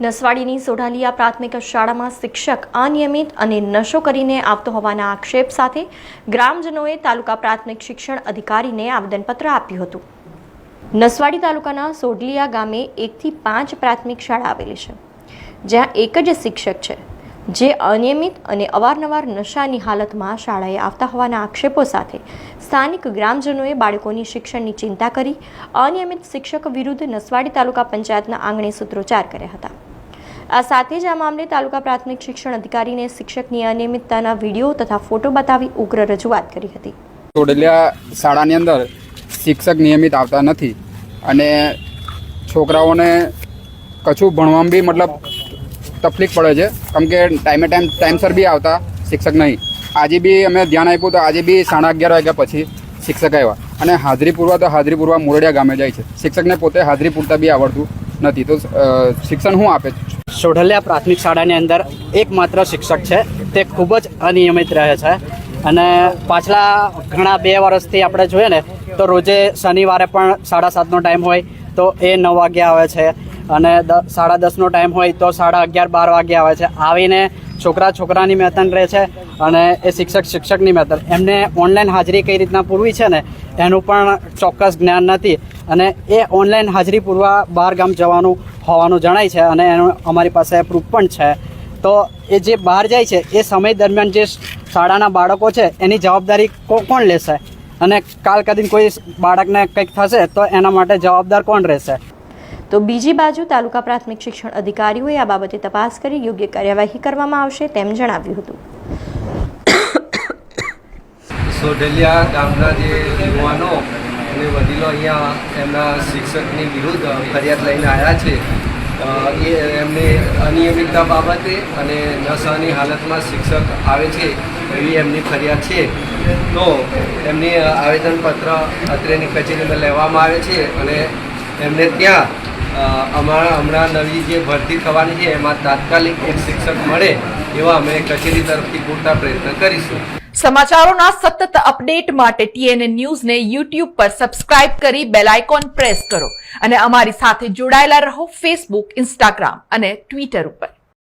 નસવાડીની સોઢાલિયા પ્રાથમિક શાળામાં શિક્ષક અનિયમિત અને નશો કરીને આવતો હોવાના આક્ષેપ સાથે ગ્રામજનોએ તાલુકા પ્રાથમિક શિક્ષણ અધિકારીને આવેદનપત્ર આપ્યું હતું. નસવાડી તાલુકાના સોઢલિયા ગામે એકથી પાંચ પ્રાથમિક શાળા આવેલી છે, જ્યાં એક જ શિક્ષક છે, જે અનિયમિત અને અવારનવાર નશાની હાલતમાં શાળાએ આવતા હોવાના આક્ષેપો સાથે સ્થાનિક ગ્રામજનોએ બાળકોની શિક્ષણની ચિંતા કરી અનિયમિત શિક્ષક વિરુદ્ધ નસવાડી તાલુકા પંચાયતના આંગણે સૂત્રોચ્ચાર કર્યા હતા. આ સાથે જ આ મામલે તાલુકા પ્રાથમિક શિક્ષણ અધિકારીને શિક્ષકની અનિયમિતતાના વીડિયો તથા ફોટો બતાવી ઉગ્ર રજૂઆત કરી હતી. ટોડલિયા શાળાની અંદર શિક્ષક નિયમિત આવતા નથી અને છોકરાઓને કશું ભણવામાં બી મતલબ તકલીફ પડે છે. કેમ કે ટાઈમે ટાઈમ ટાઈમસર બી આવતા શિક્ષક નહીં. આજે બી અમે ધ્યાન આપ્યું તો આજે બી સાડા અગિયાર વાગ્યા પછી શિક્ષક આવ્યા. અને હાજરી પૂરવા તો હાજરી પૂરવા મોરડિયા ગામે જાય છે. શિક્ષકને પોતે હાજરી પૂરતા બી આવડતું નથી. તો શિક્ષણ શું આપે સોઢલિયા પ્રાથમિક શાળાની અંદર એકમાત્ર શિક્ષક છે. તે ખૂબ જ અનિયમિત રહે છે. અને પાછલા ઘણા બે વર્ષથી આપણે જોઈએ ને, તો રોજે શનિવારે પણ સાડા સાતનો ટાઈમ હોય, તો એ નવ વાગ્યા આવે છે. અને સાડા દસનો ટાઈમ હોય તો સાડા અગિયાર, બાર વાગે આવે છે. આવીને છોકરા છોકરાની મહેતન રહે છે અને એ શિક્ષક શિક્ષકની મહેતન એમને ઓનલાઈન હાજરી કઈ રીતના પૂરવી છે ને, એનું પણ ચોક્કસ જ્ઞાન નથી. અને એ ઓનલાઈન હાજરી પૂરવા બહાર ગામ જવાનું હોવાનું જણાય છે અને એનું અમારી પાસે પ્રૂફ પણ છે. તો એ જે બહાર જાય છે, એ સમય દરમિયાન જે શાળાના બાળકો છે, એની જવાબદારી કોણ લેશે? અને કાલ કદીન કોઈ બાળકને કંઈક થશે, તો એના માટે જવાબદાર કોણ રહેશે? તો બીજી બાજુ તાલુકા પ્રાથમિક શિક્ષણ અધિકારીઓએ આ બાબતે તપાસ કરી યોગ્ય કાર્યવાહી કરવામાં આવશે તેમ જણાવ્યું હતું. સોઢલિયા ગામના જે યુવાનો અને વડીલો અહીંયા એમના શિક્ષકની વિરુદ્ધ ફરિયાદ લઈને આવ્યા છે એ એમને અનિયમિતતા બાબતે અને નશાની હાલતમાં શિક્ષક આવે છે એવી એમની ફરિયાદ છે. તો એમની આવેદનપત્ર અત્રેની કચેરીમાં લેવામાં આવે છે અને એમને ત્યાં અમારા હમણાં નવી જે ભરતી થવાની છે, એમાં તાત્કાલિક એક શિક્ષક મળે એવા અમે કચેરી તરફથી પૂરતા પ્રયત્ન કરીશું. સમાચારોના સતત અપડેટ માટે ટીએનએ ન્યૂઝને યુટ્યુબ પર સબસ્ક્રાઇબ કરી બેલ આઇકોન પ્રેસ કરો અને અમારી સાથે જોડાયેલા રહો ફેસબુક, ઇન્સ્ટાગ્રામ અને ટ્વિટર ઉપર.